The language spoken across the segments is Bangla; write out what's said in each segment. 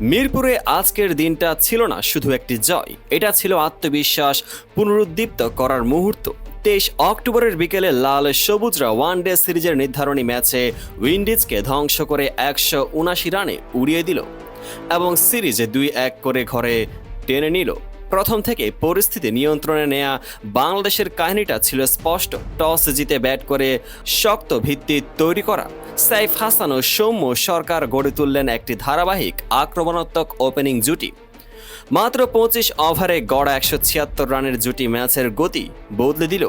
মিরপুরে আজকের দিনটা ছিল না, শুধু একটি জয়। এটা ছিল আত্মবিশ্বাস পুনরুদ্দীপ্ত করার মুহূর্ত। তেইশ অক্টোবরের বিকেলে লাল সবুজরা ওয়ান ডে সিরিজের নির্ধারণী ম্যাচে উইন্ডিজকে ধ্বংস করে একশো উনাশি রানে উড়িয়ে দিল এবং সিরিজে দুই এক করে ঘরে টেনে নিল। প্রথম থেকে পরিস্থিতি নিয়ন্ত্রণে নেয়া বাংলাদেশের কাহিনীটা ছিল স্পষ্ট। টস জিতে ব্যাট করে শক্ত ভিত্তি তৈরি করা। সাইফ হাসান ও সৌম্য সরকার গড়ে তুললেন একটি ধারাবাহিক আক্রমণাত্মক ওপেনিং জুটি। মাত্র পঁচিশ ওভারে গড়া একশো ছিয়াত্তর রানের জুটি ম্যাচের গতি বদলে দিল।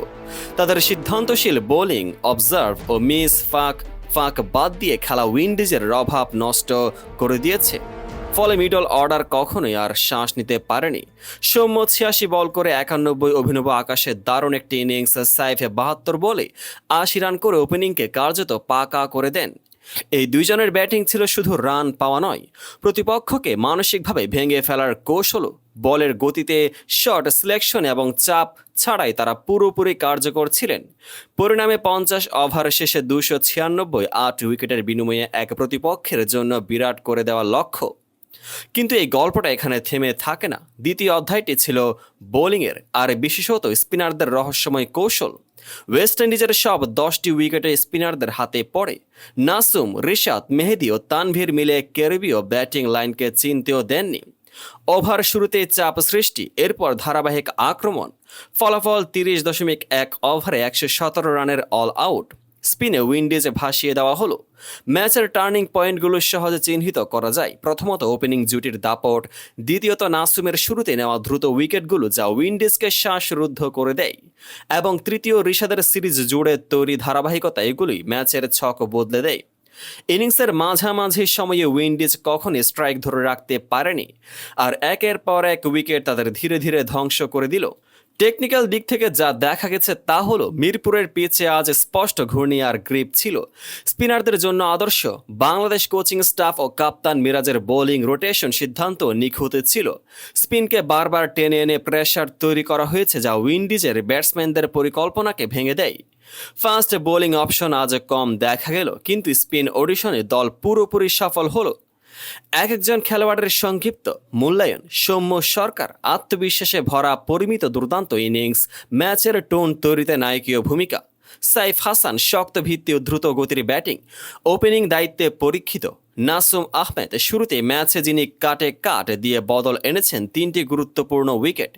তাদের সিদ্ধান্তশীল বোলিং অবজার্ভ ও মিস ফাঁক ফাঁক বাদ দিয়ে খেলা উইন্ডিজের রভাব নষ্ট করে দিয়েছে। ফলে মিডল অর্ডার কখনোই আর শ্বাস নিতে পারেনি। সৌম্য ছিয়াশি বল করে একানব্বই অভিনব আকাশে দারুণ একটি ইনিংস সাইফে বাহাত্তর বলে আশি রান করে ওপেনিংকে কার্যত পাকা করে দেন। এই দুইজনের ব্যাটিং ছিল শুধু রান পাওয়া নয়, প্রতিপক্ষকে মানসিকভাবে ভেঙে ফেলার কৌশলও বলের গতিতে শট সিলেকশন এবং চাপ ছাড়াই তারা পুরোপুরি কার্যকর ছিলেন। পরিণামে পঞ্চাশ ওভার শেষে দুশো ছিয়ানব্বই আট উইকেটের বিনিময়ে এক প্রতিপক্ষের জন্য বিরাট করে দেওয়া লক্ষ্য। কিন্তু এই গল্পটা এখানে থেমে থাকে না। দ্বিতীয় অধ্যায়টি ছিল বোলিংয়ের, আর বিশেষত স্পিনারদের রহস্যময় কৌশল। ওয়েস্ট ইন্ডিজের সব দশটি উইকেটে স্পিনারদের হাতে পড়ে। নাসুম, রিশাদ, মেহেদি ও তানভীর মিলে ক্যারিবীয় ব্যাটিং লাইনকে চিনতেও দেননি। ওভার শুরুতে চাপ সৃষ্টি, এরপর ধারাবাহিক আক্রমণ। ফলাফল তিরিশ দশমিক এক ওভারে একশো সতেরো রানের অল আউট স্পিনে উইন্ডিজে ভাসিয়ে দেওয়া হলো। ম্যাচের টার্নিং পয়েন্টগুলো সহজে চিহ্নিত করা যায়। প্রথমত ওপেনিং জুটির দাপট, দ্বিতীয়ত নাসুমের শুরুতে নেওয়া দ্রুত উইকেটগুলো যা উইন্ডিজকে শ্বাসরুদ্ধ করে দেয়। এবং তৃতীয় ঋষাদের সিরিজ জুড়ে তৈরি ধারাবাহিকতা এগুলোই ম্যাচের ছক বদলে দেয়। ইনিংসের মাঝামাঝি সময়ে উইন্ডিজ কখনই স্ট্রাইক ধরে রাখতে পারেনি। আর একের পর এক উইকেট তাদের ধীরে ধীরে ধ্বংস করে দিল। টেকনিক্যাল দিক থেকে যা দেখা গেছে তা হলো, মিরপুরের পিচে আজ স্পষ্ট ঘূর্ণি আর গ্রিপ ছিল। স্পিনারদের জন্য আদর্শ, বাংলাদেশ কোচিং স্টাফ ও কাপ্তান মিরাজের বোলিং রোটেশন সিদ্ধান্ত নিখুঁত ছিল। স্পিনকে বারবার টেনে এনে প্রেশার তৈরি করা হয়েছে যা উইন্ডিজের ব্যাটসম্যানদের পরিকল্পনাকে ভেঙে দেয়। ফার্স্ট বোলিং অপশন আজ কম দেখা গেল, কিন্তু স্পিন অডিশনে দল পুরোপুরি সফল হলো। এক একজন খেলোয়াড়ের সংক্ষিপ্ত মূল্যায়ন, সৌম্য সরকার, আত্মবিশ্বাসে ভরা পরিমিত দুর্দান্ত ইনিংস, ম্যাচের টোন তৈরিতে নায়কীয় ভূমিকা। সাইফ হাসান শক্ত ভিত্তি ও দ্রুত গতির ব্যাটিং, ওপেনিং দায়িত্বে পরীক্ষিত। নাসুম আহমেদ শুরুতে ম্যাচে যিনি কাটে কাট দিয়ে বদল এনেছেন তিনটি গুরুত্বপূর্ণ উইকেট।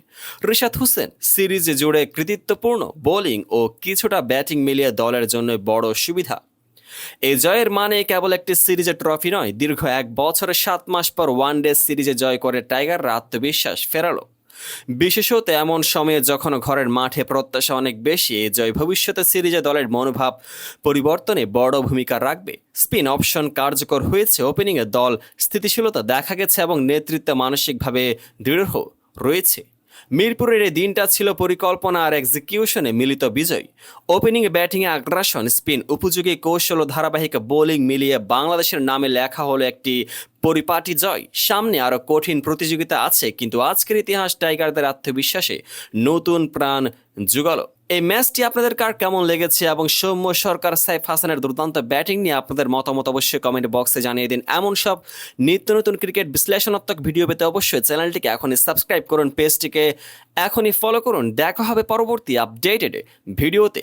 রিশাদ হোসেন সিরিজ জুড়ে কৃতিত্বপূর্ণ বোলিং ও কিছুটা ব্যাটিং মিলিয়ে দলের জন্য বড় সুবিধা। এই জয়ের মানে কেবল একটি সিরিজের ট্রফি নয়, দীর্ঘ এক বছরের সাত মাস পর ওয়ান ডে সিরিজে জয় করে টাইগাররা আত্মবিশ্বাস ফেরালো। বিশেষত এমন সময়ে যখন ঘরের মাঠে প্রত্যাশা অনেক বেশি এই জয় ভবিষ্যতে সিরিজে দলের মনোভাব পরিবর্তনে বড় ভূমিকা রাখবে। স্পিন অপশন কার্যকর হয়েছে ওপেনিংয়ে দল স্থিতিশীলতা দেখা গেছে এবং নেতৃত্ব মানসিকভাবে দৃঢ় রয়েছে। মিরপুরের এই দিনটা ছিল পরিকল্পনা আর এক্সিকিউশনে মিলিত বিজয়। ওপেনিং ব্যাটিংয়ে আগ্রাসন স্পিন উপযোগী কৌশল ও ধারাবাহিক বোলিং মিলিয়ে বাংলাদেশের নামে লেখা হলো একটি পরিপাটি জয়। সামনে আরও কঠিন প্রতিযোগিতা আছে, কিন্তু আজকের ইতিহাস টাইগারদের আত্মবিশ্বাসে নতুন প্রাণ যুগালো এই ম্যাচটি আপনাদের কার কেমন লেগেছে এবং সৌম্য সরকার সাইফ হাসানের দুর্দান্ত ব্যাটিং নিয়ে আপনাদের মতামত অবশ্যই কমেন্ট বক্সে জানিয়ে দিন। এমন সব নিত্য নতুন ক্রিকেট বিশ্লেষণাত্মক ভিডিও পেতে অবশ্যই চ্যানেলটিকে এখনই সাবস্ক্রাইব করুন পেজটিকে এখনই ফলো করুন। দেখা হবে পরবর্তী আপডেটেড ভিডিওতে